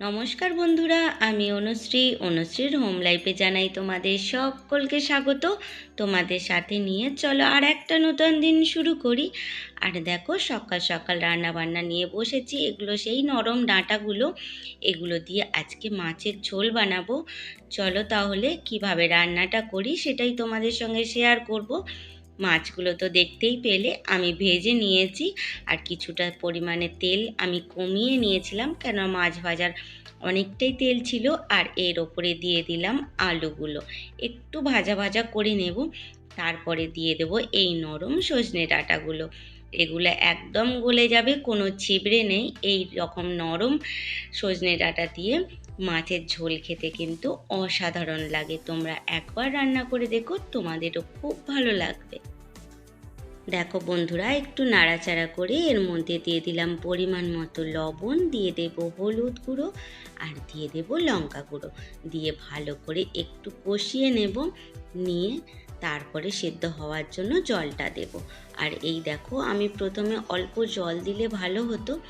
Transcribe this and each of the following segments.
নমস্কার বন্ধুরা, আমি অনুশ্রী। অনুশ্রীর হোম লাইফে জানাই তোমাদের সকলকে স্বাগত। তোমাদের সাথে নিয়ে চলো আর একটা নতুন দিন শুরু করি। আর দেখো, সকাল সকাল রান্না বান্না নিয়ে বসেছি। এগুলো সেই নরম ডাঁটাগুলো। এগুলো দিয়ে আজকে মাছের ঝোল বানাবো। চলো তাহলে কীভাবে রান্নাটা করি সেটাই তোমাদের সঙ্গে শেয়ার করব। মাছগুলো তো দেখতেই পেলে, আমি ভেজে নিয়েছি আর কিছুটা পরিমাণে তেল আমি কমিয়ে নিয়েছিলাম কেন মাছ ভাজার অনেকটাই তেল ছিল আর এর ওপরে দিয়ে দিলাম আলুগুলো। একটু ভাজা ভাজা করে নেব, তারপরে দিয়ে দেব এই নরম সজনে ডাঁটাগুলো। এগুলো একদম গলে যাবে, কোনো ছিবড়ে নেই, এই রকম নরম সজনে ডাঁটা দিয়ে। মাছের ঝোল খেতে কিন্তু অসাধারণ লাগে। তোমরা একবার রান্না করে দেখো, তোমাদেরও খুব ভালো লাগবে। দেখো বন্ধুরা, একটু নাড়াচাড়া করে এর মধ্যে দিয়ে দিলাম পরিমাণ মতো লবণ, দিয়ে দেব হলুদ গুঁড়ো আর দিয়ে দেব লঙ্কা গুঁড়ো। দিয়ে ভালো করে একটু কষিয়ে নেব, নিয়ে তারপরে সেদ্ধ হওয়ার জন্য জলটা দেব। আর এই দেখো, আমি প্রথমে অল্প জল দিলে ভালো হতো।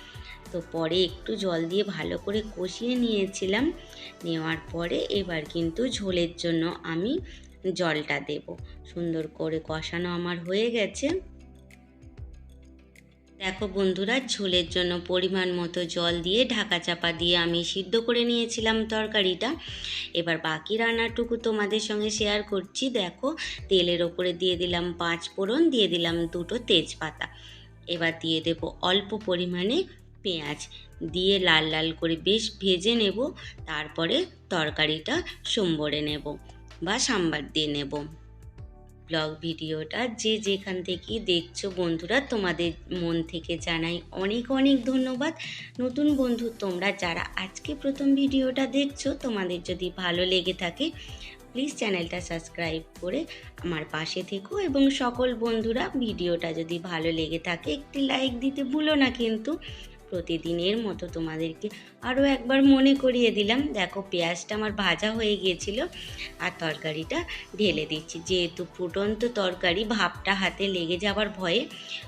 তো পরে একটু জল দিয়ে ভালো করে কষিয়ে নিয়েছিলাম। নেওয়ার পরে এবার কিন্তু ঝোলের জন্য আমি জলটা দেব। সুন্দর করে কষানো আমার হয়ে গেছে। দেখো বন্ধুরা, ঝোলের জন্য পরিমাণ মতো জল দিয়ে ঢাকা চাপা দিয়ে আমি সিদ্ধ করে নিয়েছিলাম তরকারিটা। এবার বাকি রান্নাটুকু তোমাদের সঙ্গে শেয়ার করছি। দেখো, তেলের ওপরে দিয়ে দিলাম পাঁচ ফোড়ন, দিয়ে দিলাম দুটো তেজপাতা। এবার দিয়ে দেব অল্প পরিমাণে পেঁয়াজ দিয়ে লাল লাল করে বেশ ভেজে নেব, তারপরে তরকারিটা সম্বরে নেব বা সাম্বার দিয়ে নেব। ব্লগ ভিডিওটা যে যেখান থেকে দেখছ বন্ধুরা, তোমাদের মন থেকে জানাই অনেক অনেক ধন্যবাদ। নতুন বন্ধু তোমরা যারা আজকে প্রথম ভিডিওটা দেখছ, তোমাদের যদি ভালো লেগে থাকে প্লিজ চ্যানেলটা সাবস্ক্রাইব করে আমার পাশে থেকো এবং সকল বন্ধুরা ভিডিওটা যদি ভালো লেগে থাকে, একটি লাইক দিতে ভুলো না কিন্তু। প্রতিদিনের মতো তোমাদেরকে আরও একবার মনে করিয়ে দিলাম। দেখো, পেঁয়াজটা আমার ভাজা হয়ে গিয়েছিল আর তরকারিটা ঢেলে দিচ্ছি। যেহেতু ফুটন্ত তরকারি, ভাপটা হাতে লেগে যাওয়ার ভয়ে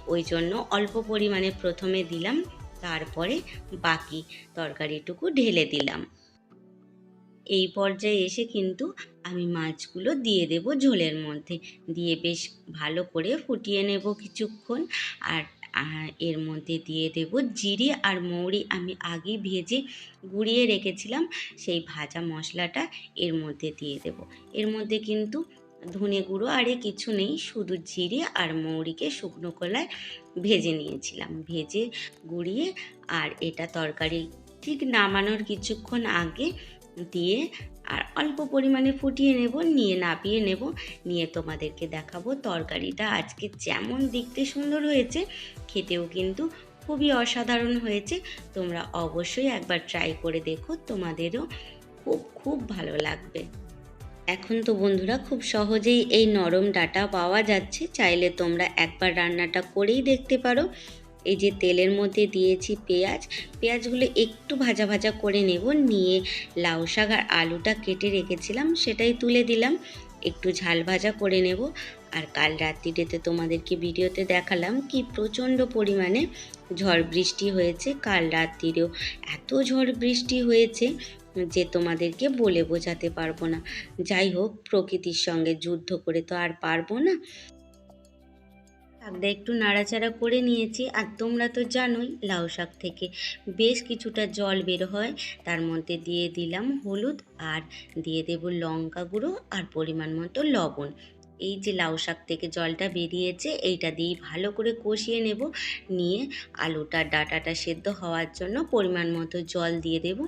ওই জন্য অল্প পরিমাণে প্রথমে দিলাম, তারপরে বাকি তরকারিটুকু ঢেলে দিলাম। এই পর্যায়ে এসে কিন্তু আমি মাছগুলো দিয়ে দেব ঝোলের মধ্যে। দিয়ে বেশ ভালো করে ফুটিয়ে নেব কিছুক্ষণ। আর আর এর মধ্যে দিয়ে দেব জিরে আর মৌরি। আমি আগে ভেজে গুঁড়িয়ে রেখেছিলাম, সেই ভাজা মশলাটা এর মধ্যে দিয়ে দেব। এর মধ্যে কিন্তু ধনে গুঁড়ো আরে কিছু নেই, শুধু জিরে আর মৌরিকে শুকনো কলায় ভেজে নিয়েছিলাম। ভেজে গুঁড়িয়ে আর এটা তরকারি ঠিক নামানোর কিছুক্ষণ আগে দিয়ে আর অল্প পরিমাণে ফুটিয়ে নেব, নিয়ে নাপিয়ে নেব, নিয়ে তোমাদেরকে দেখাবো তরকারিটা আজকে যেমন দেখতে সুন্দর হয়েছে, খেতেও কিন্তু খুবই অসাধারণ হয়েছে। তোমরা অবশ্যই একবার ট্রাই করে দেখো, তোমাদেরও খুব খুব ভালো লাগবে। এখন তো বন্ধুরা খুব সহজেই এই নরম ডাটা পাওয়া যাচ্ছে, চাইলে তোমরা একবার রান্নাটা করেই দেখতে পারো। এই যে তেলের মধ্যে দিয়েছি পেঁয়াজ, পেঁয়াজগুলো একটু ভাজা ভাজা করে নেব, নিয়ে লাউ শাক আর আলুটা কেটে রেখেছিলাম, সেটাই তুলে দিলাম, একটু ঝাল ভাজা করে নেব। আর কাল রাত্রিতে তোমাদেরকে ভিডিওতে দেখালাম কি প্রচণ্ড পরিমাণে ঝড় বৃষ্টি হয়েছে, কাল রাত্রিরেও এত ঝড় বৃষ্টি হয়েছে যে তোমাদেরকে বলে বোঝাতে পারব না। যাই হোক, প্রকৃতির সঙ্গে যুদ্ধ করে তো আর পারব না। শাকটা একটু নাড়াচাড়া করে নিয়েছি। আর তোমরা তো জানোই লাউ শাক থেকে বেশ কিছুটা জল বের হয়। তার মধ্যে দিয়ে দিলাম হলুদ আর দিয়ে দেব লঙ্কা গুঁড়ো আর পরিমাণ মতো লবণ। এই যে লাউ শাক থেকে জলটা বেরিয়েছে, এইটা দিয়েই ভালো করে কষিয়ে নেব। নিয়ে আলুটা, ডাটাটা সেদ্ধ হওয়ার জন্য পরিমাণ মতো জল দিয়ে দেব।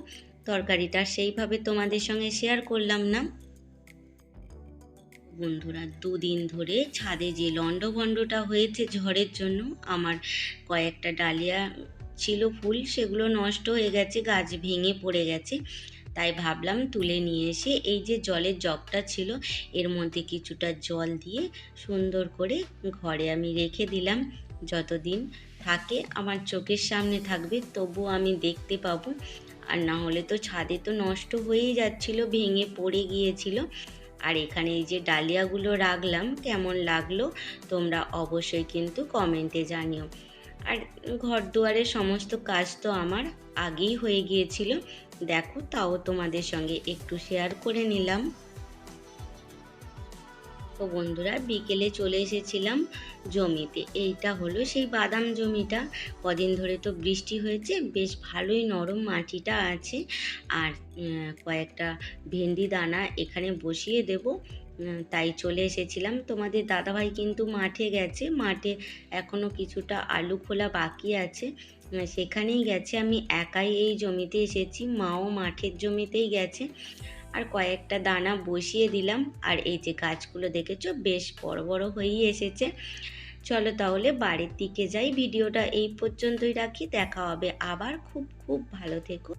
তরকারিটা সেইভাবে তোমাদের সঙ্গে শেয়ার করলাম না। বন্ধুরা, দুদিন ধরে ছাদে যে লণ্ডভণ্ডটা হয়েছে ঝড়ের জন্য, আমার কয়েকটা ডালিয়া ছিল ফুল, সেগুলো নষ্ট হয়ে গেছে, গাছ ভেঙে পড়ে গেছে। তাই ভাবলাম তুলে নিয়ে এসে এই যে জলের জগটা ছিল, এর মধ্যে কিছুটা জল দিয়ে সুন্দর করে ঘরে আমি রেখে দিলাম। যতদিন থাকে, আমার চোখের সামনে থাকবে তবু আমি দেখতে পাবো। আর না হলে তো ছাদে তো নষ্ট হয়েই যাচ্ছিল, ভেঙে পড়ে গিয়েছিল। আর এখানে এই যে ডালিয়াগুলো রাখলাম, কেমন লাগল তোমরা অবশ্যই কিন্তু কমেন্টে জানিও। আর ঘর দুয়ারের সমস্ত কাজ তো আমার আগেই হয়ে গিয়েছিল। দেখো তাও তোমাদের সঙ্গে একটু শেয়ার করে নিলাম। তো বন্ধুরা, বিকেলে চলে এসেছিলাম জমিতে। এইটা হলো সেই বাদাম জমিটা। কদিন ধরে তো বৃষ্টি হয়েছে, বেশ ভালোই নরম মাটিটা আছে। আর কয়েকটা ভেন্ডি দানা এখানে বসিয়ে দেব। তাই চলে এসেছিলাম। তোমাদের দাদাভাই কিন্তু মাঠে গেছে। মাঠে এখনও কিছুটা আলু খোলা বাকি আছে। সেখানেই গেছে। আমি একাই এই জমিতে এসেছি। মাও মাঠের জমিতেই গেছে। আর কয়েকটা দানা বসিয়ে দিলাম। আর এই যে গাছগুলো দেখেছ, বেশ বড় বড় হয়েই এসেছে। চলো তাহলে বাড়ির দিকে যাই। ভিডিওটা এই পর্যন্তই রাখি। দেখা হবে আবার। খুব খুব ভালো থেকো।